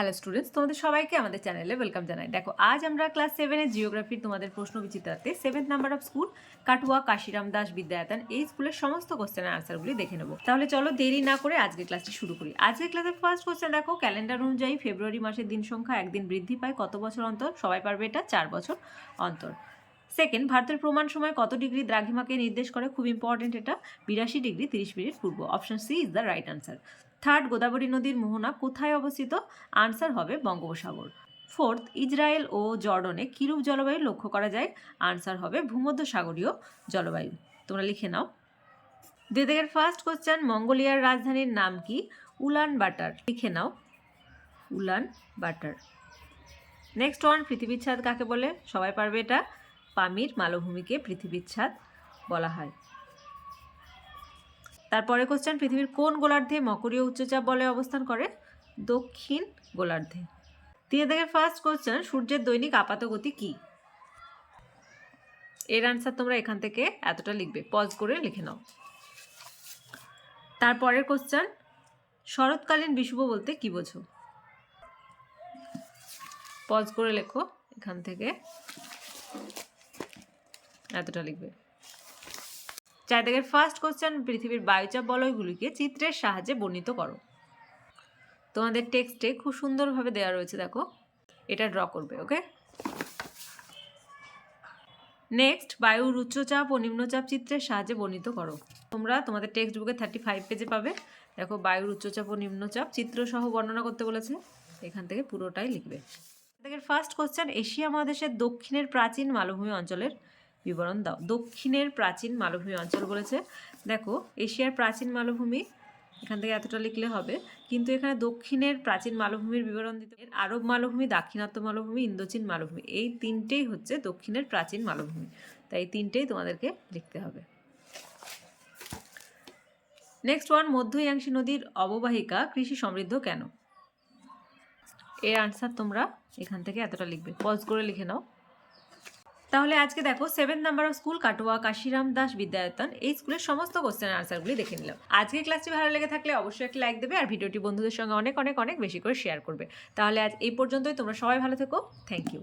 Hello students তোমাদের সবাইকে আমাদের চ্যানেলে ওয়েলকাম জানাই। দেখো, আজ আমরা ক্লাস সেভেনের জিওগ্রাফির তোমাদের প্রশ্ন বিচিত্রাতে seventh number of school Katwa Kashiram Das Vidyayatan এই স্কুলের সমস্ত কোশ্চেনের আনসারগুলি দেখে নেব। তাহলে চলো দেরি না করে আজকে ক্লাসটি শুরু করি। আজকে ক্লাসের ফার্স্ট কোশ্চেন দেখো ক্যালেন্ডার অনুযায়ী ফেব্রুয়ারি মাসের দিন সংখ্যা একদিন বৃদ্ধি পায় কত বছর অন্তর? সবাই পারবে এটা? চার বছর অন্তর। সেকেন্ড ভারতের প্রমাণ সময় কত ডিগ্রি দ্রাঘিমাকে নির্দেশ করে? খুব ইম্পর্টেন্ট এটা। বিরাশি ডিগ্রি তিরিশ minute Purba. Option C is the right answer third Godavari নদীর মোহনা কোথায় অবস্থিত? আনসার হবে বঙ্গোপসাগর। ফোর্থ ইসরায়েল ও জর্ডনে কিরূপ জলবায়ু লক্ষ্য করা যায়? আনসার হবে ভূমধ্যসাগরীয় জলবায়ু। তোমরা লিখে নাও। দেদেকের ফার্স্ট কোশ্চেন মঙ্গোলিয়ার রাজধানীর নাম কি? উলান বাটার লিখে নাও। উলান বাটার নেক্সট ওয়ান পৃথিবীর ছাদ কাকে বলে? সবাই পারবে এটা? পামির মালভূমিকে পৃথিবীর ছাদ বলা হয়। তারপরে কোশ্চেন পৃথিবীর কোন গোলার্ধে মকরীয় উচ্চচাপ বলে অবস্থান করে? দক্ষিণ গোলার্ধে। দিয়ে দেখে ফার্স্ট কোশ্চেন সূর্যের দৈনিক আপাত গতি কি? এর আনসার তোমরা এখান থেকে এতটা লিখবে। পজ করে লিখে নাও। তারপরের কোশ্চেন শরৎকালীন বিষুব বলতে কি বোঝো? পজ করে লেখো এখান থেকে। এতটা লিখবে। চার দাগের ফার্স্ট কোশ্চেন পৃথিবীর বায়ুচাপ বলয়গুলিকে চিত্রের সাহায্যে বর্ণিত করো। তোমাদের টেক্সটে খুব সুন্দরভাবে দেওয়া রয়েছে, দেখো। এটা ড্র করবে ওকে নেক্সট বায়ুর উচ্চচাপ ও নিম্নচাপ চিত্রের সাহায্যে বর্ণিত করো। তোমরা তোমাদের টেক্সট বুকে থার্টি ফাইভ পেজে পাবে। দেখো, বায়ুর উচ্চচাপ ও নিম্নচাপ চিত্র সহ বর্ণনা করতে বলেছে। এখান থেকে পুরোটাই লিখবে। দেখেন ফার্স্ট কোশ্চেন এশিয়া মহাদেশের দক্ষিণের প্রাচীন মালভূমি অঞ্চলের বিবরণ দাও। দক্ষিণের প্রাচীন মালভূমি অঞ্চল বলেছে। দেখো, এশিয়ার প্রাচীন মালভূমি, এখান থেকে এতটা লিখলে হবে। কিন্তু এখানে দক্ষিণের প্রাচীন মালভূমির বিবরণ দিতে আরব মালভূমি, দাক্ষিণাত্য মালভূমি, ইন্দোচীন মালভূমি, এই তিনটেই হচ্ছে দক্ষিণের প্রাচীন মালভূমি। তাই তিনটেই তোমাদেরকে লিখতে হবে। নেক্সট ওয়ান মধ্য ইয়াংশী নদীর অববাহিকা কৃষি সমৃদ্ধ কেন? এর আনসার তোমরা এখান থেকে এতটা লিখবে। পজ করে লিখে নাও। তাহলে আজকে দেখো seven number of school Katwa, Kashiram Das Vidyayatan, এই স্কুলের সমস্ত কোশ্চেন আনসারগুলি দেখে নিলাম। আজকে ক্লাসটি ভালো লেগে থাকলে অবশ্যই একটি লাইক দেবে আর ভিডিওটি বন্ধুদের সঙ্গে অনেক অনেক অনেক বেশি করে শেয়ার করবে। তাহলে আজ এই পর্যন্তই, তোমরা সবাই ভালো থেকো। Thank you